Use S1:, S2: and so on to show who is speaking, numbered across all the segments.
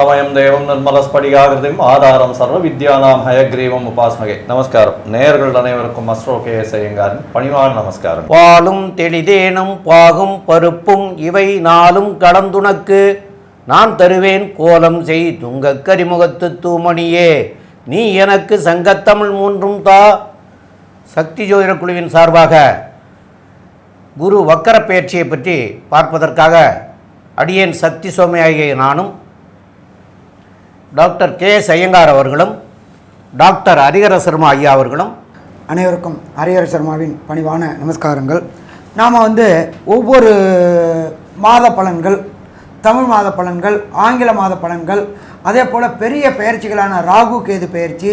S1: ஆனந்தமயம் தேவம் நிர்மலஸ்படிகாகிருதி ஆதாரம் சர்வ வித்யானாம் ஹயக்ரீவம் உபாஸ்மகை
S2: நமஸ்காரம் நேர்கள் அனைவருக்கும் அஸ்ரோ கே செய்யுங்காரின் பணிவான நமஸ்காரம் பாலும் தெளிதேனும் பாகும் பருப்பும் இவை நாளும் கடந்துனக்கு நான் தருவேன் கோலம் செய் துங்க கரிமுகத்து தூமணியே நீ எனக்கு சங்கத்தமிழ் மூன்றும் தா சக்தி ஜோதிட குழுவின் சார்பாக குரு வக்கர பயிற்சியை பற்றி பார்ப்பதற்காக அடியேன் சக்தி சோமையாகிய நானும் டாக்டர் கே எஸ் ஐயங்கார் அவர்களும் டாக்டர் ஹரிஹர சர்மா ஐயா அவர்களும் அனைவருக்கும் ஹரிஹர சர்மாவின் பணிவான நமஸ்காரங்கள்
S3: நாம் வந்து ஒவ்வொரு மாத பலன்கள் தமிழ் மாத பலன்கள் ஆங்கில மாத பலன்கள் அதே போல் பெரிய பயிற்சிகளான ராகு கேது பயிற்சி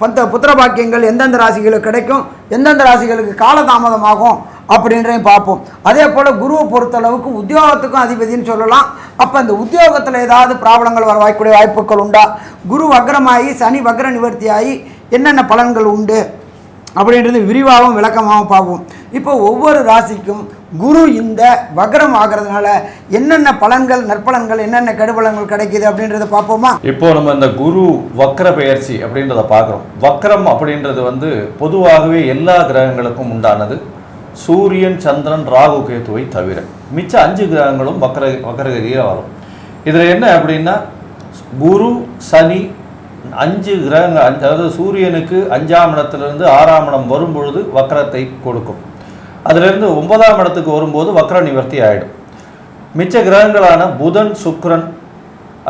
S3: பந்த புத்திர பாக்கியங்கள் எந்தெந்த ராசிகளுக்கு கிடைக்கும் எந்தெந்த ராசிகளுக்கு காலதாமதமாகும் அப்படின்றதையும் பார்ப்போம் அதே போல் குருவை பொறுத்தளவுக்கு உத்தியோகத்துக்கும் அதிபதினு சொல்லலாம் அப்போ அந்த உத்தியோகத்தில் ஏதாவது ப்ராப்ளங்கள் வர வாய்க்கூடிய வாய்ப்புகள் உண்டா குரு வக்ரமாகி சனி வக்ர நிவர்த்தியாகி என்னென்ன பலன்கள் உண்டு அப்படின்றது விரிவாகவும் விளக்கமாகவும் பார்ப்போம் இப்போ ஒவ்வொரு ராசிக்கும் குரு இந்த வக்ரம் ஆகிறதுனால என்னென்ன பலன்கள் நற்பலன்கள் என்னென்ன கெடுபலன்கள் கிடைக்குது அப்படின்றத பார்ப்போமா
S1: இப்போ நம்ம இந்த குரு வக்ர பெயர்ச்சி அப்படின்றத பார்க்குறோம் வக்ரம் அப்படின்றது வந்து பொதுவாகவே எல்லா கிரகங்களுக்கும் உண்டானது சூரியன் சந்திரன் ராகு கேத்துவை தவிர மிச்ச அஞ்சு கிரகங்களும் வக்ர வக்ரகதியாக வரும் இதில் என்ன அப்படின்னா குரு சனி அஞ்சு கிரகங்கள் அதாவது சூரியனுக்கு அஞ்சாம் இடத்துலேருந்து ஆறாம் இடம் வரும் பொழுது வக்கரத்தை கொடுக்கும் அதிலிருந்து ஒன்பதாம் இடத்துக்கு வரும்போது வக்ர நிவர்த்தி ஆகிடும் மிச்ச கிரகங்களான புதன் சுக்ரன்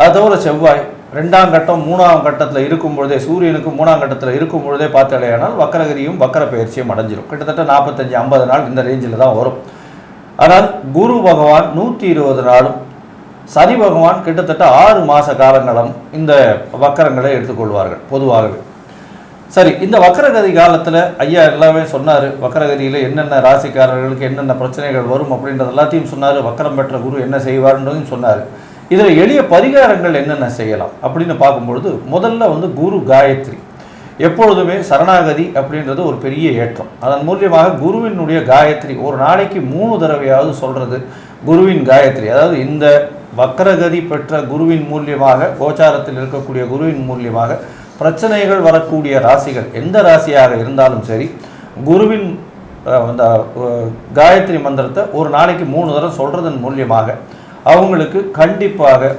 S1: அதை தவிர செவ்வாய் ரெண்டாம் கட்டம் மூணாம் கட்டத்தில் இருக்கும் பொழுதே சூரியனுக்கு மூணாம் கட்டத்தில் இருக்கும் பொழுதே பார்த்தாலேயானால் வக்கரகிரியும் வக்கர பயிற்சியும் அடைஞ்சிடும் கிட்டத்தட்ட நாற்பத்தஞ்சு ஐம்பது நாள் இந்த ரேஞ்சில் தான் வரும் ஆனால் குரு பகவான் நூற்றி இருபது நாளும் சனி பகவான் கிட்டத்தட்ட ஆறு மாத காலங்களும் இந்த வக்கரங்களை எடுத்துக்கொள்வார்கள் பொதுவாகவே சரி இந்த வக்கரகதி காலத்தில் ஐயா எல்லாமே சொன்னார் வக்கரகதியில் என்னென்ன ராசிக்காரர்களுக்கு என்னென்ன பிரச்சனைகள் வரும் அப்படின்றது எல்லாத்தையும் சொன்னார் வக்கரம் பெற்ற குரு என்ன செய்வார்ன்றதையும் சொன்னார் இதில் எளிய பரிகாரங்கள் என்னென்ன செய்யலாம் அப்படின்னு பார்க்கும்பொழுது முதல்ல வந்து குரு காயத்ரி எப்பொழுதுமே சரணாகதி அப்படின்றது ஒரு பெரிய ஏற்றம் அதன் மூலியமாக குருவினுடைய காயத்ரி ஒரு நாளைக்கு மூணு தடவையாவது சொல்கிறது குருவின் காயத்ரி அதாவது இந்த வக்கரகதி பெற்ற குருவின் மூலியமாக கோச்சாரத்தில் இருக்கக்கூடிய குருவின் மூலியமாக பிரச்சனைகள் வரக்கூடிய ராசிகள் எந்த ராசியாக இருந்தாலும் சரி குருவின் அந்த காயத்ரி மந்திரத்தை ஒரு நாளைக்கு மூணு தடவை சொல்கிறதன் மூலியமாக அவங்களுக்கு கண்டிப்பாக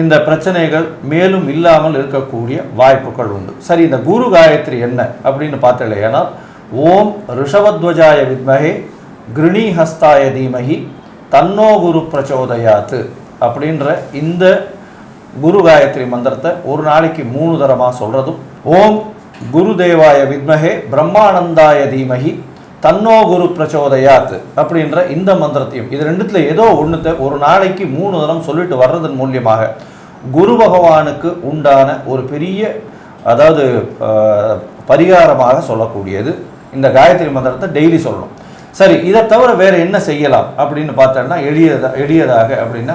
S1: இந்த பிரச்சனைகள் மேலும் இல்லாமல் இருக்கக்கூடிய வாய்ப்புகள் உண்டு சரி இந்த குரு காயத்ரி என்ன அப்படின்னு பார்த்தல ஓம் ரிஷவத்வஜாய வித்மகே கிருணி ஹஸ்தாய தீமகி தன்னோ குரு பிரச்சோதயாத்து அப்படின்ற இந்த குரு காயத்ரி மந்திரத்தை ஒரு நாளைக்கு மூணு தரமாக சொல்கிறதும் ஓம் குருதேவாய வித்மகே பிரம்மானந்தாய தீமகி தன்னோ குரு பிரச்சோதயாத் அப்படின்ற இந்த மந்திரத்தையும் இது ரெண்டுத்தில் ஏதோ ஒன்றுத்தை ஒரு நாளைக்கு மூணு தரம் சொல்லிட்டு வர்றதன் மூலியமாக குரு பகவானுக்கு உண்டான ஒரு பெரிய அதாவது பரிகாரமாக சொல்லக்கூடியது இந்த காயத்ரி மந்திரத்தை டெய்லி சொல்லணும் சரி இதை தவிர வேறு என்ன செய்யலாம் அப்படின்னு பார்த்தோன்னா எளியதா எளியதாக அப்படின்னா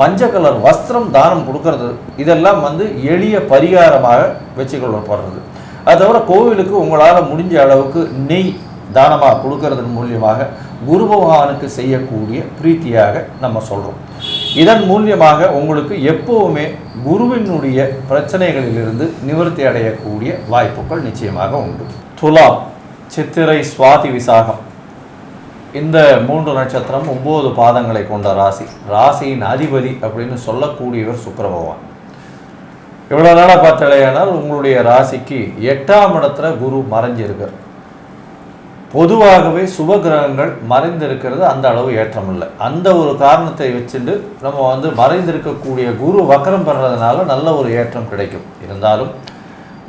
S1: மஞ்சள் கலர் வஸ்திரம் தானம் கொடுக்கறது இதெல்லாம் வந்து எளிய பரிகாரமாக வச்சுக்கொள்ளப்படுறது அது தவிர கோவிலுக்கு உங்களால் முடிஞ்ச அளவுக்கு நெய் தானமாக கொடுக்கறதன் மூலியமாக குரு பகவானுக்கு செய்யக்கூடிய பிரீத்தியாக நம்ம சொல்கிறோம் இதன் மூலியமாக உங்களுக்கு எப்போவுமே குருவினுடைய பிரச்சனைகளிலிருந்து நிவர்த்தி அடையக்கூடிய வாய்ப்புகள் நிச்சயமாக உண்டு துலாம் சித்திரை சுவாதி விசாகம் இந்த மூன்று நட்சத்திரம் ஒம்பது பாதங்களை கொண்ட ராசி ராசியின் அதிபதி அப்படின்னு சொல்லக்கூடியவர் சுக்கர பகவான் இவ்வளோ நாளாக பார்த்தாலேயானால் உங்களுடைய ராசிக்கு எட்டாம் இடத்துல குரு மறைஞ்சிருக்கார் பொதுவாகவே சுப கிரகங்கள் மறைந்திருக்கிறது அந்த அளவு ஏற்றம் இல்லை அந்த ஒரு காரணத்தை வச்சுட்டு நம்ம வந்து மறைந்திருக்கக்கூடிய குரு வக்கரம் பெறதுனால நல்ல ஒரு ஏற்றம் கிடைக்கும் இருந்தாலும்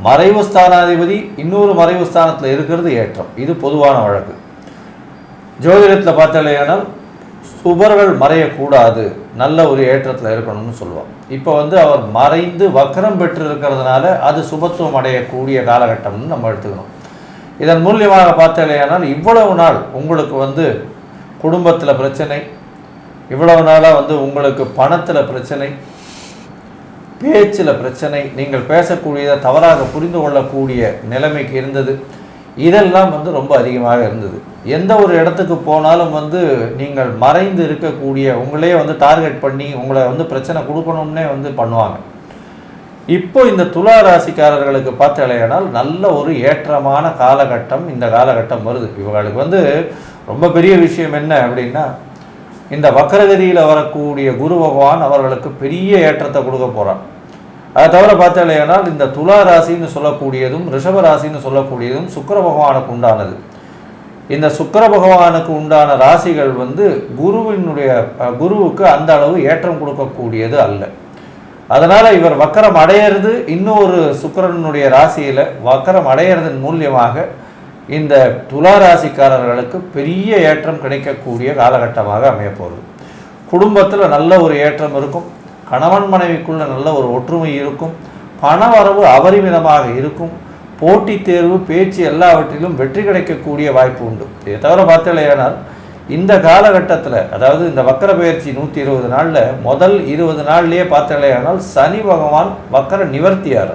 S1: மறைவு ஸ்தானாதிபதி இன்னொரு மறைவு ஸ்தானத்தில் இருக்கிறது ஏற்றம் இது பொதுவான வழக்கு ஜோதிடத்தில் பார்த்தாலேயானால் சுபர்கள் மறையக்கூடாது நல்ல ஒரு ஏற்றத்தில் இருக்கணும்னு சொல்லுவார் இப்போ வந்து அவர் மறைந்து வக்கரம் பெற்று இருக்கிறதுனால அது சுபத்துவம் அடையக்கூடிய காலகட்டம்னு நம்ம எடுத்துக்கணும் இதன் மூலியமாக பார்த்தாலேயானால் இவ்வளவு நாள் உங்களுக்கு வந்து குடும்பத்தில் பிரச்சனை இவ்வளவு நாளாக வந்து உங்களுக்கு பணத்தில் பிரச்சனை பேச்சில் பிரச்சனை நீங்கள் பேசக்கூடியதை தவறாக புரிந்து கொள்ளக்கூடிய நிலைமைக்கு இருந்தது இதெல்லாம் வந்து ரொம்ப அதிகமாக இருந்தது எந்த ஒரு இடத்துக்கு போனாலும் வந்து நீங்கள் மறைந்து இருக்கக்கூடிய உங்களே வந்து டார்கெட் பண்ணி உங்களை வந்து பிரச்சனை கொடுக்கணும்னே வந்து பண்ணுவாங்க இப்போ இந்த துலா ராசிக்காரர்களுக்கு பார்த்தாலேயானால் நல்ல ஒரு ஏற்றமான காலகட்டம் இந்த காலகட்டம் வருது இவங்களுக்கு வந்து ரொம்ப பெரிய விஷயம் என்ன அப்படின்னா இந்த வக்கரகதியில் வரக்கூடிய குரு பகவான் அவர்களுக்கு பெரிய ஏற்றத்தை கொடுக்க போகிறான் அதை தவிர பார்த்தாலேயானால் இந்த துலா ராசின்னு சொல்லக்கூடியதும் ரிஷப ராசின்னு சொல்லக்கூடியதும் சுக்கர பகவானுக்கு உண்டானது இந்த சுக்கர பகவானுக்கு உண்டான ராசிகள் வந்து குருவினுடைய குருவுக்கு அந்த அளவு ஏற்றம் கொடுக்கக்கூடியது அல்ல அதனால் இவர் வக்கரம் அடையிறது இன்னொரு சுக்கரனுடைய ராசியில் வக்கரம் அடையிறதன் மூலியமாக இந்த துலா ராசிக்காரர்களுக்கு பெரிய ஏற்றம் கிடைக்கக்கூடிய காலகட்டமாக அமையப்போகுது குடும்பத்தில் நல்ல ஒரு ஏற்றம் இருக்கும் கணவன் மனைவிக்குள்ள நல்ல ஒரு ஒற்றுமை இருக்கும் பண வரவு அபரிமிதமாக இருக்கும் போட்டித் தேர்வு பேச்சு எல்லாவற்றிலும் வெற்றி கிடைக்கக்கூடிய வாய்ப்பு உண்டு இதை தவிர பார்த்தலையானால் இந்த காலகட்டத்தில் அதாவது இந்த வக்கர பயிற்சி நூற்றி இருபது நாளில் முதல் இருபது நாள்லேயே பார்த்தலையானால் சனி பகவான் வக்கர நிவர்த்தியார்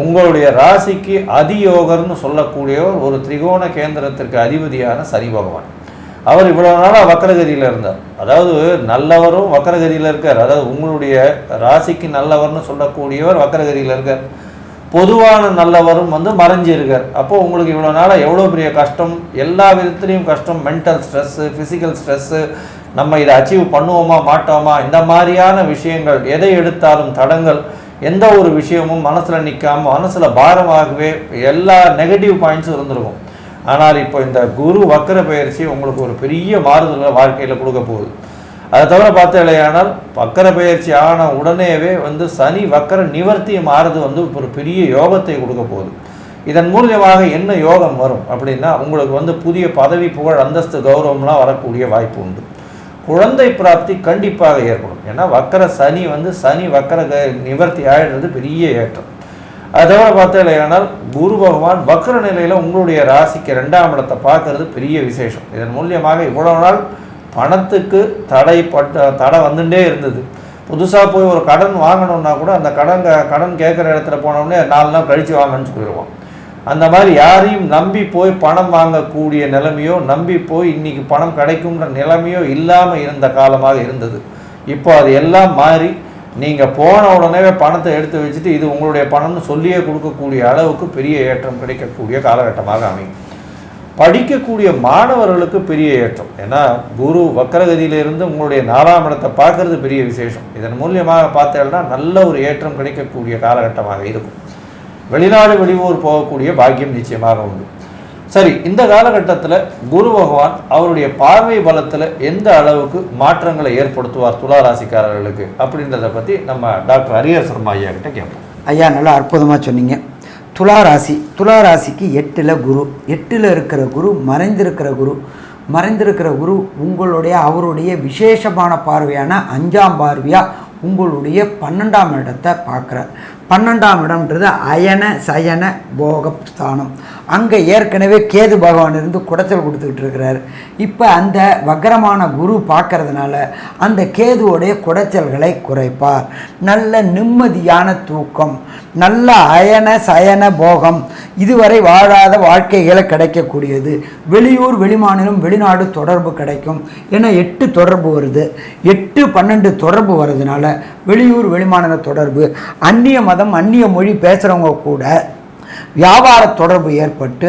S1: உங்களுடைய ராசிக்கு அதியோகர்னு சொல்லக்கூடியவர் ஒரு திரிகோண கேந்திரத்திற்கு அதிபதியான சனி பகவான் அவர் இவ்வளோ நாளாக வக்கரகதியில் இருந்தார் அதாவது நல்லவரும் வக்கரகதியில் இருக்கார் அதாவது உங்களுடைய ராசிக்கு நல்லவர்னு சொல்லக்கூடியவர் வக்கரகதியில் இருக்கார் பொதுவான நல்லவரும் வந்து மறைஞ்சிருக்கார் அப்போது உங்களுக்கு இவ்வளோ நாளாக எவ்வளோ பெரிய கஷ்டம் எல்லா விதத்துலேயும் கஷ்டம் மென்டல் ஸ்ட்ரெஸ்ஸு ஃபிசிக்கல் ஸ்ட்ரெஸ்ஸு நம்ம இதை அச்சீவ் பண்ணுவோமா மாட்டோமா இந்த மாதிரியான விஷயங்கள் எதை எடுத்தாலும் தடங்கள் எந்த ஒரு விஷயமும் மனசில் நிற்காமல் மனசில் பாரமாகவே எல்லா நெகட்டிவ் பாயிண்ட்ஸும் இருந்திருக்கும் ஆனால் இப்போ இந்த குரு வக்கர பயிற்சி உங்களுக்கு ஒரு பெரிய மாறுதல் வாழ்க்கையில் கொடுக்க போகுது அதை தவிர பார்த்தலையானால் வக்கர பயிற்சி ஆன உடனேவே வந்து சனி வக்கர நிவர்த்தி மாறுது வந்து ஒரு பெரிய யோகத்தை கொடுக்க போகுது இதன் மூலியமாக என்ன யோகம் வரும் அப்படின்னா உங்களுக்கு வந்து புதிய பதவி புகழ் அந்தஸ்து கௌரவம்லாம் வரக்கூடிய வாய்ப்பு உண்டு குழந்தை பிராப்தி கண்டிப்பாக ஏற்படும் ஏன்னா வக்கர சனி வந்து சனி வக்கர நிவர்த்தி ஆகிடுறது பெரிய ஏற்றம் பார்த்தே இல்லையானால் குரு பகவான் வக்கர நிலையில் உங்களுடைய ராசிக்கு ரெண்டாம் இடத்தை பார்க்கறது பெரிய விசேஷம் இதன் மூலியமாக இவ்வளவு நாள் பணத்துக்கு தடைப்பட்ட தடை வந்துட்டே இருந்தது புதுசாக போய் ஒரு கடன் வாங்கணும்னா கூட அந்த கடன் கடன் கேட்குற இடத்துல போனோடனே நாலு நாள் கழித்து வாங்கன்னு சொல்லிடுவோம் அந்த மாதிரி யாரையும் நம்பி போய் பணம் வாங்கக்கூடிய நிலைமையோ நம்பி போய் இன்றைக்கி பணம் கிடைக்கும்ன்ற நிலைமையோ இல்லாமல் இருந்த காலமாக இருந்தது இப்போ அது எல்லாம் மாறி நீங்கள் போன உடனே பணத்தை எடுத்து வச்சுட்டு இது உங்களுடைய பணம்னு சொல்லியே கொடுக்கக்கூடிய அளவுக்கு பெரிய ஏற்றம் கிடைக்கக்கூடிய காலகட்டமாக அமையும் படிக்கக்கூடிய மாணவர்களுக்கு பெரிய ஏற்றம் ஏன்னா குரு வக்கரகதியிலிருந்து உங்களுடைய நாலாம் இடத்தை பார்க்கறது பெரிய விசேஷம் இதன் மூலியமாக பார்த்தேன்னா நல்ல ஒரு ஏற்றம் கிடைக்கக்கூடிய காலகட்டமாக இருக்கும் வெளிநாடு வெளியூர் போகக்கூடிய பாக்கியம் நிச்சயமாக உண்டு சரி இந்த காலகட்டத்தில் குரு பகவான் அவருடைய பார்வை பலத்தில் எந்த அளவுக்கு மாற்றங்களை ஏற்படுத்துவார் துலா ராசிக்காரர்களுக்கு அப்படின்றத பற்றி நம்ம டாக்டர் ஹரியர் சர்மா ஐயா கிட்ட கேட்போம்
S3: ஐயா நல்லா அற்புதமாக சொன்னீங்க துளாராசி துளாராசிக்கு எட்டில் குரு எட்டில் இருக்கிற குரு மறைந்திருக்கிற குரு மறைந்திருக்கிற குரு உங்களுடைய அவருடைய விசேஷமான பார்வையான அஞ்சாம் பார்வையாக உங்களுடைய பன்னெண்டாம் இடத்தை பார்க்குறார் பன்னெண்டாம் இடம்ன்றது அயன சயன போக ஸ்தானம் அங்கே ஏற்கனவே கேது பகவான் இருந்து குடைச்சல் கொடுத்துக்கிட்டு இருக்கிறார் இப்போ அந்த வக்கரமான குரு பார்க்கறதுனால அந்த கேதுவோடைய குடைச்சல்களை குறைப்பார் நல்ல நிம்மதியான தூக்கம் நல்ல அயன சயன போகம் இதுவரை வாழாத வாழ்க்கைகளை கிடைக்கக்கூடியது வெளியூர் வெளிமாநிலம் வெளிநாடு தொடர்பு கிடைக்கும் ஏன்னா எட்டு தொடர்பு வருது எட்டு பன்னெண்டு தொடர்பு வர்றதுனால வெளியூர் வெளிமாநில தொடர்பு அந்நிய மத மதம் அந்நிய மொழி பேசுகிறவங்க கூட வியாபார தொடர்பு ஏற்பட்டு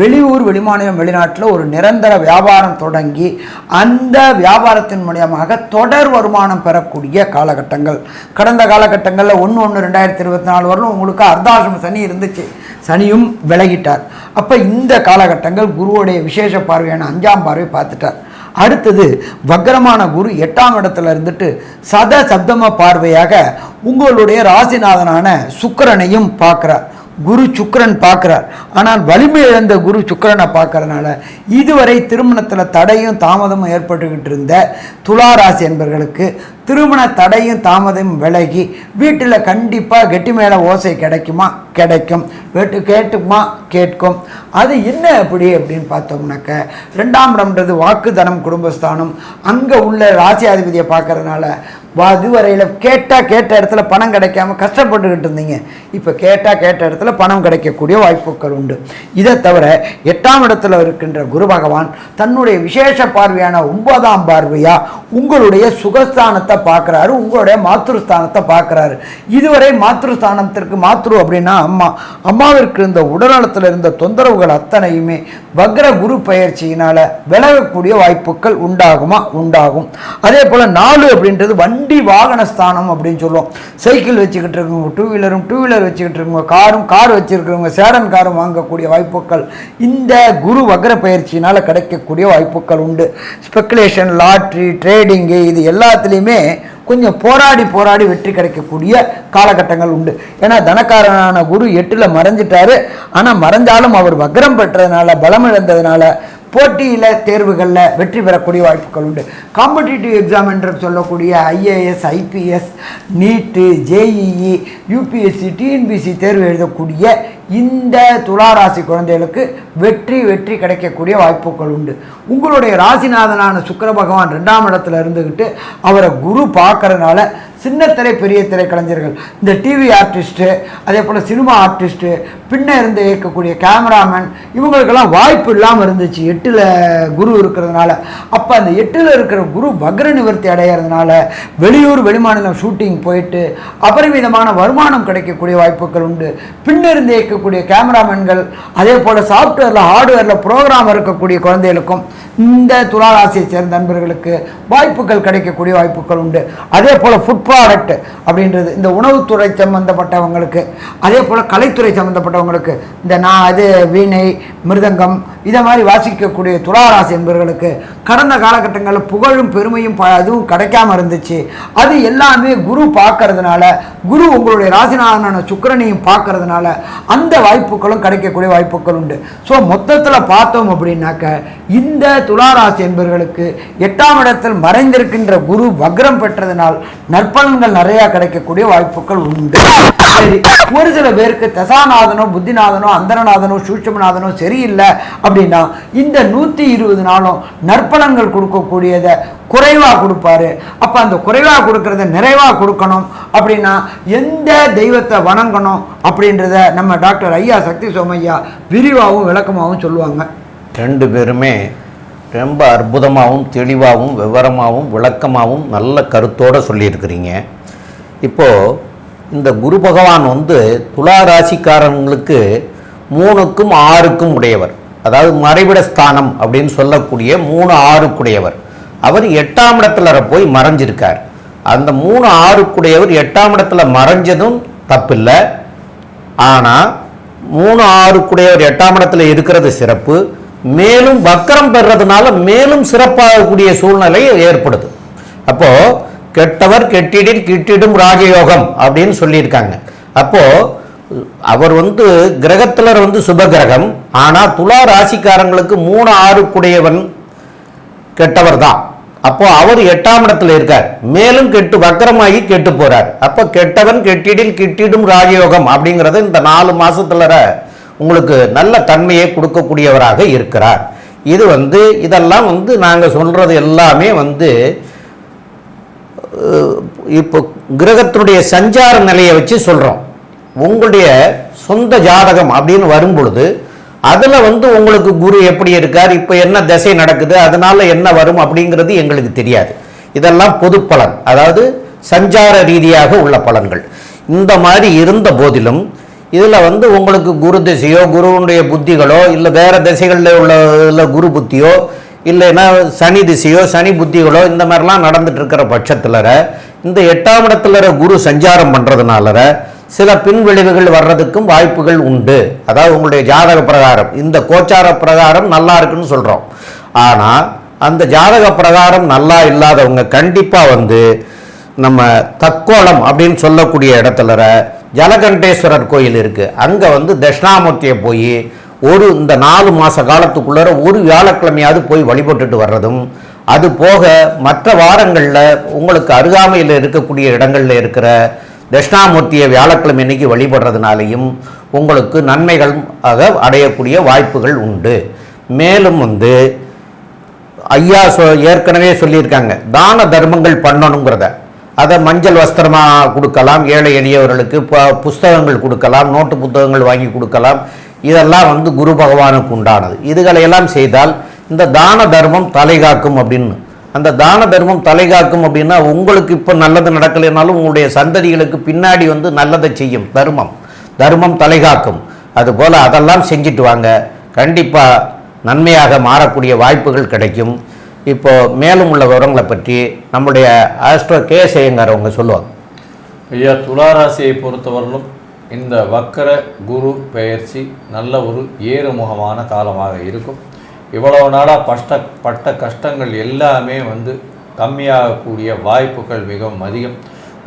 S3: வெளியூர் வெளிமாநிலம் வெளிநாட்டில் ஒரு நிரந்தர வியாபாரம் தொடங்கி அந்த வியாபாரத்தின் மூலியமாக தொடர் வருமானம் பெறக்கூடிய காலகட்டங்கள் கடந்த காலகட்டங்களில் ஒன்று ஒன்று ரெண்டாயிரத்தி இருபத்தி நாலு வரலும் உங்களுக்கு அர்த்தாசிரம சனி இருந்துச்சு சனியும் விலகிட்டார் அப்போ இந்த காலகட்டங்கள் குருவுடைய விசேஷ பார்வையான அஞ்சாம் பார்வை பார்த்துட்டார் அடுத்தது வக்கரமான குரு எட்டாம் இடத்துல இருந்துட்டு சத சப்தம பார்வையாக உங்களுடைய ராசிநாதனான சுக்கரனையும் பார்க்குறார் குரு சுக்கரன் பார்க்குறார் ஆனால் வலிமை இழந்த குரு சுக்கரனை பார்க்கறனால இதுவரை திருமணத்தில் தடையும் தாமதமும் ஏற்பட்டுக்கிட்டு இருந்த துளாராசி என்பர்களுக்கு திருமண தடையும் தாமதமும் விலகி வீட்டில் கண்டிப்பாக கெட்டி மேலே ஓசை கிடைக்குமா கிடைக்கும் வெட்டு கேட்டுமா கேட்கும் அது என்ன அப்படி அப்படின்னு பார்த்தோம்னாக்க ரெண்டாம் இடம்ன்றது வாக்குதனம் குடும்பஸ்தானம் அங்கே உள்ள ராசியாதிபதியை பார்க்குறதுனால வரையில் கேட்டால் கேட்ட இடத்துல பணம் கிடைக்காம கஷ்டப்பட்டுக்கிட்டு இருந்தீங்க இப்போ கேட்டால் கேட்ட இடத்துல பணம் கிடைக்கக்கூடிய வாய்ப்புகள் உண்டு இதை தவிர எட்டாம் இடத்துல இருக்கின்ற குரு பகவான் தன்னுடைய விசேஷ பார்வையான ஒன்பதாம் பார்வையாக உங்களுடைய சுகஸ்தானத்தை பார்க்குறாரு உங்களுடைய மாத்ருஸ்தானத்தை பார்க்குறாரு இதுவரை மாத்ருஸ்தானத்திற்கு மாத்ரு அப்படின்னா அம்மா அம்மாவிற்கு இருந்த உடல்நலத்தில் இருந்த தொந்தரவுகள் அத்தனையுமே வக்ர குரு பயிற்சியினால் விலகக்கூடிய வாய்ப்புகள் உண்டாகுமா உண்டாகும் அதே போல் நாலு அப்படின்றது வண்டி குட்டி வாகன ஸ்தானம் அப்படின்னு சொல்லுவோம் சைக்கிள் வச்சுக்கிட்டு இருக்கவங்க டூ வீலரும் டூ வீலர் வச்சுக்கிட்டு இருக்கவங்க காரும் கார் வச்சுருக்கிறவங்க சேடன் காரும் வாங்கக்கூடிய வாய்ப்புகள் இந்த குரு வக்ர பயிற்சினால் கிடைக்கக்கூடிய வாய்ப்புகள் உண்டு ஸ்பெக்குலேஷன் லாட்ரி ட்ரேடிங்கு இது எல்லாத்துலேயுமே கொஞ்சம் போராடி போராடி வெற்றி கிடைக்கக்கூடிய காலகட்டங்கள் உண்டு ஏன்னா தனக்காரனான குரு எட்டில் மறைஞ்சிட்டாரு ஆனால் மறைஞ்சாலும் அவர் வக்ரம் பெற்றதுனால பலம் இழந்ததுனால போட்டியில் தேர்வுகளில் வெற்றி பெறக்கூடிய வாய்ப்புகள் உண்டு காம்படிட்டிவ் எக்ஸாம் என்று சொல்லக்கூடிய IAS IPS NEET JEE UPSC TNPSC தேர்வு எழுதக்கூடிய இந்த துளாராசி குழந்தைகளுக்கு வெற்றி வெற்றி கிடைக்கக்கூடிய வாய்ப்புகள் உண்டு உங்களுடைய ராசிநாதனான சுக்கர பகவான் ரெண்டாம் இடத்துல இருந்துக்கிட்டு அவரை குரு பார்க்கறதுனால சின்ன திரை பெரிய திரை கலைஞர்கள் இந்த டிவி ஆர்டிஸ்ட்டு அதே போல் சினிமா ஆர்டிஸ்ட்டு பின்னே இருந்து இயக்கக்கூடிய கேமராமேன் இவங்களுக்கெல்லாம் வாய்ப்பு இல்லாமல் இருந்துச்சு எட்டில் குரு இருக்கிறதுனால அப்போ அந்த எட்டில் இருக்கிற குரு வக்ர நிவர்த்தி அடையிறதுனால வெளியூர் வெளிமாநிலம் ஷூட்டிங் போயிட்டு அபரிமிதமான வருமானம் கிடைக்கக்கூடிய வாய்ப்புகள் உண்டு பின்னிருந்து இயக்கக்கூடிய கேமராமேன்கள் அதே போல் சாஃப்ட்வேரில் ஹார்ட்வேரில் ப்ரோக்ராம் இருக்கக்கூடிய குழந்தைகளுக்கும் இந்த துளாராசியை சேர்ந்த நண்பர்களுக்கு வாய்ப்புகள் கிடைக்கக்கூடிய வாய்ப்புகள் உண்டு அதே போல் ஃபுட் ப்ராடக்ட் அப்படின்றது இந்த உணவுத்துறை சம்மந்தப்பட்டவங்களுக்கு அதே போல் கலைத்துறை சம்மந்தப்பட்ட பண்ணுறவங்களுக்கு இந்த நான் அது வீணை மிருதங்கம் இதை மாதிரி வாசிக்கக்கூடிய துளாராசி என்பவர்களுக்கு கடந்த காலகட்டங்களில் புகழும் பெருமையும் அதுவும் கிடைக்காம இருந்துச்சு அது எல்லாமே குரு பார்க்கறதுனால குரு உங்களுடைய ராசிநாதனான சுக்கரனையும் பார்க்கறதுனால அந்த வாய்ப்புகளும் கிடைக்கக்கூடிய வாய்ப்புகள் உண்டு ஸோ மொத்தத்தில் பார்த்தோம் அப்படின்னாக்க இந்த துளாராசி என்பவர்களுக்கு எட்டாம் இடத்தில் மறைந்திருக்கின்ற குரு வக்ரம் பெற்றதனால் நற்பலன்கள் நிறையா கிடைக்கக்கூடிய வாய்ப்புகள் உண்டு சரி ஒரு சில பேருக்கு தசாநாதனோ புத்திநாதனோ அந்தரநாதனோ சூட்சமநாதனோ சரியில்லை அப்படி அப்படின்னா இந்த நூற்றி இருபது நாளும் நற்பணங்கள் கொடுக்கக்கூடியதை குறைவாக கொடுப்பாரு அப்போ அந்த குறைவாக கொடுக்கறத நிறைவாக கொடுக்கணும் அப்படின்னா எந்த தெய்வத்தை வணங்கணும் அப்படின்றத நம்ம டாக்டர் ஐயா சக்தி சோமையா விரிவாகவும் விளக்கமாகவும் சொல்லுவாங்க
S2: ரெண்டு பேருமே ரொம்ப அற்புதமாகவும் தெளிவாகவும் விவரமாகவும் விளக்கமாகவும் நல்ல கருத்தோடு சொல்லியிருக்கிறீங்க இப்போது இந்த குரு பகவான் வந்து துலா ராசிக்காரங்களுக்கு மூணுக்கும் ஆறுக்கும் உடையவர் அதாவது மறைவிட ஸ்தானம் அப்படின்னு சொல்லக்கூடிய மூணு ஆறுக்குடையவர் அவர் எட்டாம் இடத்துல போய் மறைஞ்சிருக்கார் அந்த மூணு ஆறுக்குடையவர் எட்டாம் இடத்துல மறைஞ்சதும் தப்பில்லை ஆனால் மூணு ஆறுக்குடையவர் எட்டாம் இடத்துல இருக்கிறது சிறப்பு மேலும் வக்கரம் பெறதுனால மேலும் சிறப்பாகக்கூடிய சூழ்நிலை ஏற்படுது அப்போது கெட்டவர் கெட்டிடில் கிட்டிடும் ராஜயோகம் அப்படின்னு சொல்லியிருக்காங்க அப்போது அவர் வந்து கிரகத்தில் வந்து சுபகிரகம் ஆனால் துலா ராசிக்காரங்களுக்கு மூணு ஆறுக்குடையவன் கெட்டவர் தான் அப்போ அவர் எட்டாம் இடத்துல இருக்கார் மேலும் கெட்டு வக்கரமாகி கெட்டு போறார் அப்போ கெட்டவன் கெட்டிடில் கிட்டிடும் ராஜயோகம் அப்படிங்கிறது இந்த நாலு மாசத்துல உங்களுக்கு நல்ல தன்மையை கொடுக்கக்கூடியவராக இருக்கிறார் இது வந்து இதெல்லாம் வந்து நாங்கள் சொல்கிறது எல்லாமே வந்து இப்போ கிரகத்தினுடைய சஞ்சார நிலையை வச்சு சொல்கிறோம் உங்களுடைய சொந்த ஜாதகம் அப்படின்னு வரும்பொழுது அதில் வந்து உங்களுக்கு குரு எப்படி இருக்கார் இப்போ என்ன திசை நடக்குது அதனால் என்ன வரும் அப்படிங்கிறது எங்களுக்கு தெரியாது இதெல்லாம் பொது பலன் அதாவது சஞ்சார ரீதியாக உள்ள பலன்கள் இந்த மாதிரி இருந்த போதிலும் இதில் வந்து உங்களுக்கு குரு திசையோ குருவனுடைய புத்திகளோ இல்லை வேறு திசைகளில் உள்ள இதில் குரு புத்தியோ இல்லைன்னா சனி திசையோ சனி புத்திகளோ இந்த மாதிரிலாம் நடந்துட்டு இருக்கிற பட்சத்தில் இந்த எட்டாம் இடத்துல குரு சஞ்சாரம் பண்ணுறதுனால சில பின்விளைவுகள் வர்றதுக்கும் வாய்ப்புகள் உண்டு அதாவது உங்களுடைய ஜாதக பிரகாரம் இந்த கோச்சார பிரகாரம் நல்லா இருக்குன்னு சொல்கிறோம் ஆனால் அந்த ஜாதக பிரகாரம் நல்லா இல்லாதவங்க கண்டிப்பாக வந்து நம்ம தக்கோளம் அப்படின்னு சொல்லக்கூடிய இடத்துல ஜலகண்டேஸ்வரர் கோயில் இருக்குது அங்கே வந்து தட்சிணாமூர்த்தியை போய் ஒரு இந்த நாலு மாத காலத்துக்குள்ளார ஒரு வியாழக்கிழமையாவது போய் வழிபட்டுட்டு வர்றதும் அது போக மற்ற வாரங்களில் உங்களுக்கு அருகாமையில் இருக்கக்கூடிய இடங்களில் இருக்கிற தட்சிணாமூர்த்தியை வியாழக்கிழமை இன்னைக்கு வழிபடுறதுனாலையும் உங்களுக்கு நன்மைகள் ஆக அடையக்கூடிய வாய்ப்புகள் உண்டு மேலும் வந்து ஐயா சொ ஏற்கனவே சொல்லியிருக்காங்க தான தர்மங்கள் பண்ணணுங்கிறத அதை மஞ்சள் வஸ்திரமாக கொடுக்கலாம் ஏழை எளியவர்களுக்கு புஸ்தகங்கள் கொடுக்கலாம் நோட்டு புத்தகங்கள் வாங்கி கொடுக்கலாம் இதெல்லாம் வந்து குரு பகவானுக்கு உண்டானது இதுகளையெல்லாம் செய்தால் இந்த தான தர்மம் தலை காக்கும் அப்படின்னு அந்த தான தர்மம் தலைகாக்கும் அப்படின்னா உங்களுக்கு இப்போ நல்லது நடக்கலைனாலும் உங்களுடைய சந்ததிகளுக்கு பின்னாடி வந்து நல்லதை செய்யும் தர்மம் தர்மம் தலைகாக்கும் அதுபோல் அதெல்லாம் செஞ்சுட்டு வாங்க கண்டிப்பாக நன்மையாக மாறக்கூடிய வாய்ப்புகள் கிடைக்கும் இப்போது மேலும் உள்ள விவரங்களை பற்றி நம்முடைய ஆஸ்ட்ரோ கே செய்யுங்கார் அவங்க சொல்லுவாங்க
S1: ஐயா துளாராசியை பொறுத்தவரையிலும் இந்த வக்கர குரு பெயர்ச்சி நல்ல ஒரு ஏறுமுகமான காலமாக இருக்கும் இவ்வளோ நாளாக பஷ்ட பட்ட கஷ்டங்கள் எல்லாமே வந்து கம்மியாகக்கூடிய வாய்ப்புகள் மிகவும் அதிகம்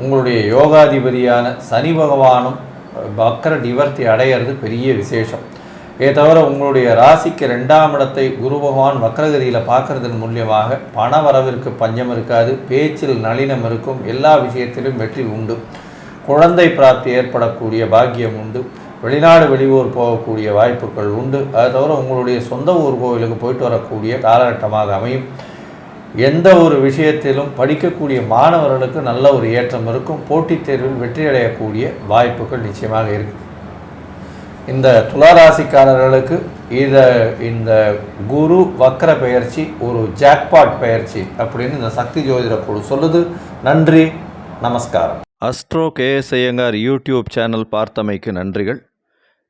S1: உங்களுடைய யோகாதிபதியான சனி பகவானும் பக்கர நிவர்த்தி அடையிறது பெரிய விசேஷம் இதை தவிர உங்களுடைய ராசிக்கு ரெண்டாம் இடத்தை குரு பகவான் வக்கரகதியில் பார்க்கறதன் மூலியமாக பண வரவிற்கு பஞ்சம் இருக்காது பேச்சில் நளினம் இருக்கும் எல்லா விஷயத்திலும் வெற்றி உண்டு குழந்தை பிராப்தி ஏற்படக்கூடிய பாக்கியம் உண்டு வெளிநாடு வெளியூர் போகக்கூடிய வாய்ப்புகள் உண்டு அதை தவிர உங்களுடைய சொந்த ஊர் கோவிலுக்கு போயிட்டு வரக்கூடிய காலகட்டமாக அமையும் எந்த ஒரு விஷயத்திலும் படிக்கக்கூடிய மாணவர்களுக்கு நல்ல ஒரு ஏற்றம் இருக்கும் போட்டித் தேர்வில் வெற்றியடையக்கூடிய வாய்ப்புகள் நிச்சயமாக இருக்குது இந்த துளாராசிக்காரர்களுக்கு இதை இந்த குரு வக்கர பயிற்சி ஒரு ஜாக்பாட் பயிற்சி அப்படின்னு இந்த சக்தி ஜோதிட குழு சொல்லுது நன்றி நமஸ்காரம் அஸ்ட்ரோ கேஎஸ் யூடியூப் சேனல் பார்த்தமைக்கு நன்றிகள்